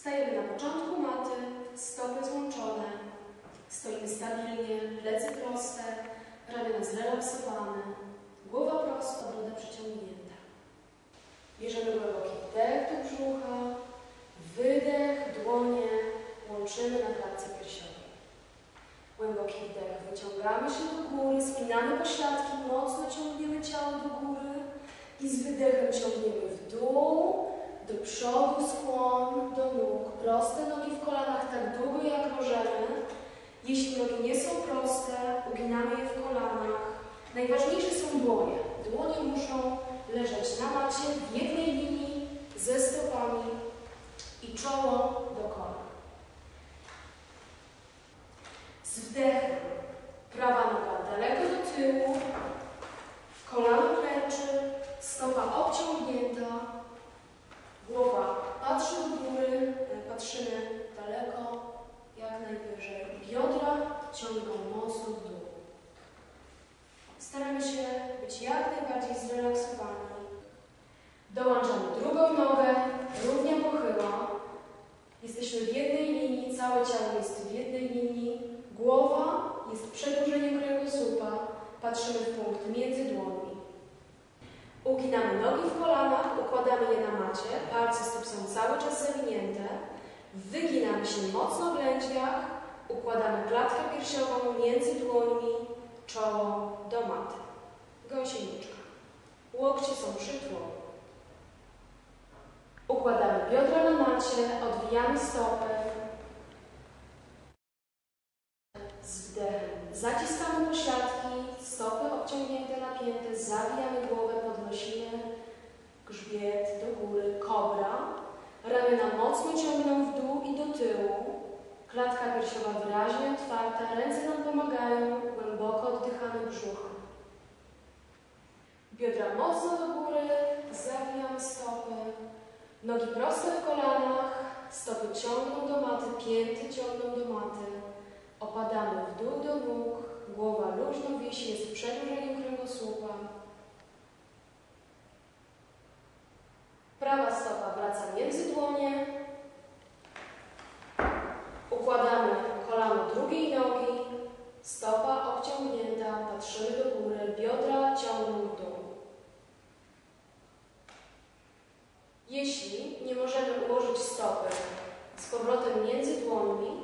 Stajemy na początku maty, stopy złączone. Stoimy stabilnie, plecy proste, ramiona zrelaksowane, głowa prosta, broda przyciągnięta. Bierzemy głęboki wdech do brzucha, wydech, dłonie. Łączymy na klatce piersiowej. Głęboki wdech, wyciągamy się do góry, spinamy pośladki, mocno ciągniemy ciało do góry. I z wydechem ciągniemy w dół, do przodu skłon, do nóg. Proste nogi w kolanach tak długo jak możemy. Jeśli nogi nie są proste, uginamy je w kolanach. Najważniejsze są dłonie. Dłonie muszą leżeć na macie w jednej linii ze stopami i czoło do kolan. Z wdechem prawa noga daleko do tyłu, kolano klęczy, stopa obciągnięta, głowa patrzy do góry, patrzymy daleko, jak najwyżej. Biodra ciągną mocno w dół. Staramy się być jak najbardziej zrelaksowani. Dołączamy drugą nogę, równie pochyła. Jesteśmy w jednej linii, całe ciało jest w jednej linii. Głowa jest przedłużeniem kręgosłupa. Patrzymy w punkt między dłońmi. Uginamy nogi w kolanach, układamy je na macie, palce stóp są cały czas zawinięte. Wyginamy się mocno w lędźwiach, układamy klatkę piersiową między dłońmi, czoło do maty. Gąsieniczka. Łokcie są przy. Układamy biodra na macie, odwijamy stopy. Z wdechem zaciskamy pośladki, stopy obciągnięte, napięte, zawijamy głowę, podnosimy grzbiet do góry, kobra. Ramiona mocno ciągną w dół i do tyłu. Klatka piersiowa wyraźnie otwarta, ręce nam pomagają, głęboko oddychamy brzuchem. Biodra mocno do góry, zawijamy stopy. Nogi proste w kolanach, stopy ciągną do maty, pięty ciągną do maty. Opadamy w dół do nóg, głowa luźno wisi, jest przedłużeniem kręgosłupa. Prawa stopa wraca między dłonie. Układamy kolano drugiej nogi, stopa obciągnięta, patrzymy do góry, biodra ciągną w dół. Jeśli nie możemy ułożyć stopy z powrotem między dłońmi,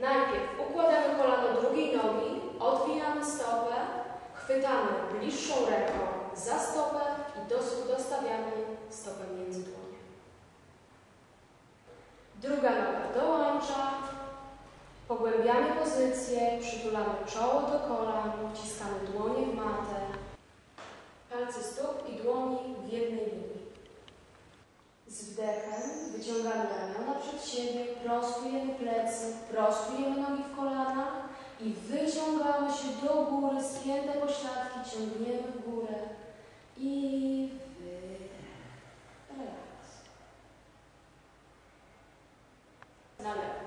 najpierw układamy kolano drugiej nogi, odwijamy stopę, chwytamy bliższą ręką za stopę i dostawiamy stopę między dłonie. Druga noga dołącza, pogłębiamy pozycję, przytulamy czoło do kolan, wciskamy dłonie w matę, palce stóp i dłoni w jednej linii. Wdechem wyciągamy ramiona przed siebie, prostujemy plecy, prostujemy nogi w kolanach i wyciągamy się do góry, spięte pośladki, ciągniemy w górę i wydech. Relaks. Na lewo.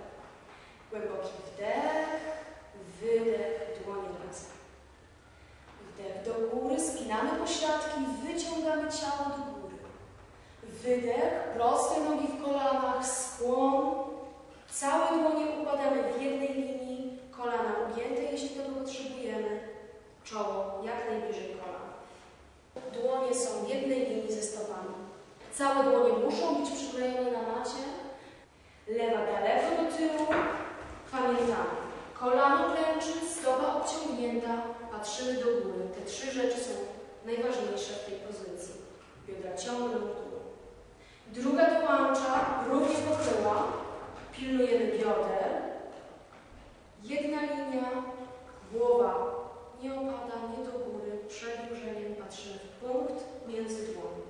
Głęboki wdech, wydech, dłonie razem. Wdech do góry, spinamy pośladki, wyciągamy ciało do góry. Wydech, proste nogi w kolanach, skłon. Całe dłonie układamy w jednej linii, kolana ugięte, jeśli tego potrzebujemy. Czoło jak najbliżej kolan. Dłonie są w jednej linii ze stopami. Całe dłonie muszą być przyklejone na macie. Lewa daleko do tyłu. Pamiętamy. Kolano klęczy, stopa obciągnięta, patrzymy do góry. Te trzy rzeczy są najważniejsze w tej pozycji. Biodra ciągną. Druga dołącza, równie pochyła. Pilnujemy bioder. Jedna linia, głowa nie opada, nie do góry, przedłużeniem patrzymy w punkt między dłoni.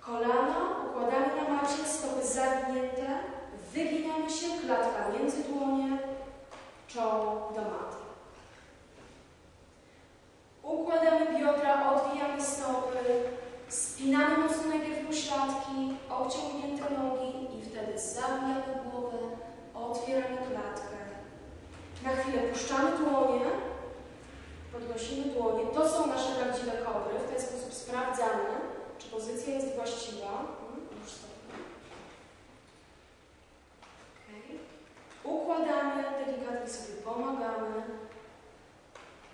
Kolana układamy na macie, stopy zawinięte, wyginamy się, klatka między dłonie, czoło do maty. Układamy biodra, odwijamy stopy, spinamy obciągnięte nogi i wtedy zawijamy głowę, otwieramy klatkę. Na chwilę puszczamy dłonie, podnosimy dłonie. To są nasze prawdziwe kobry. W ten sposób sprawdzamy, czy pozycja jest właściwa. Mhm, Układamy, delikatnie sobie pomagamy.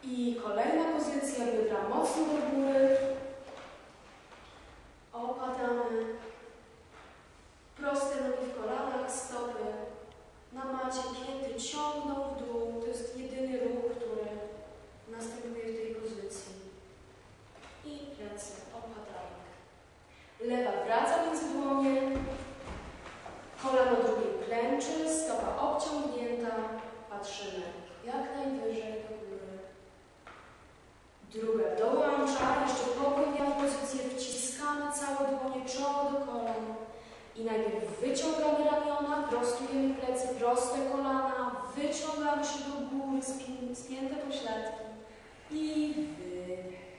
I kolejna pozycja, biodra mocno do dłonie czoło do kolan i najpierw wyciągamy ramiona, prostujemy plecy, proste kolana, wyciągamy się do góry, spięte pośladki i wydech.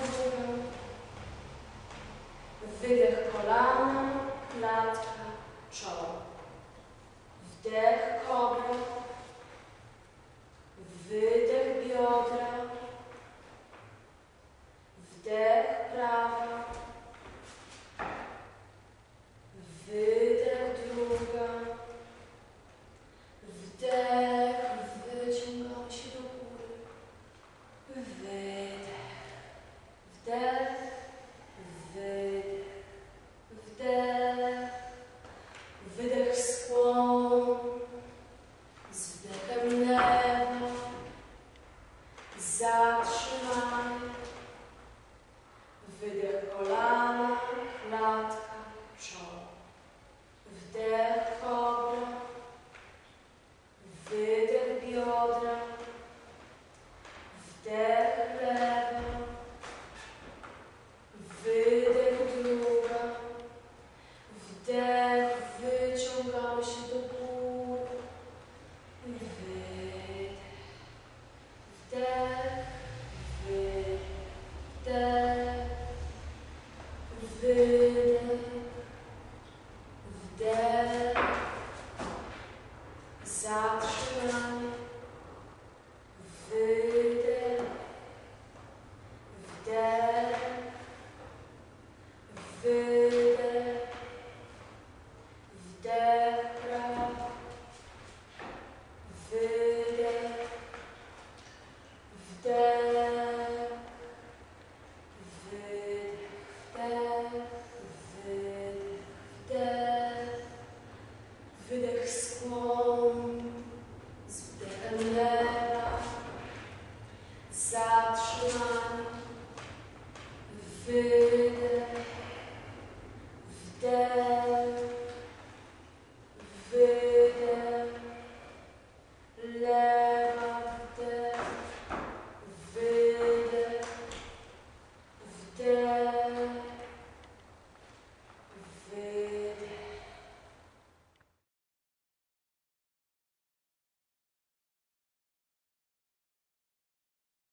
wzywam. Wydech kolana, klatka, czoło. Wdech kobra, wydech biodra, wdech prawa.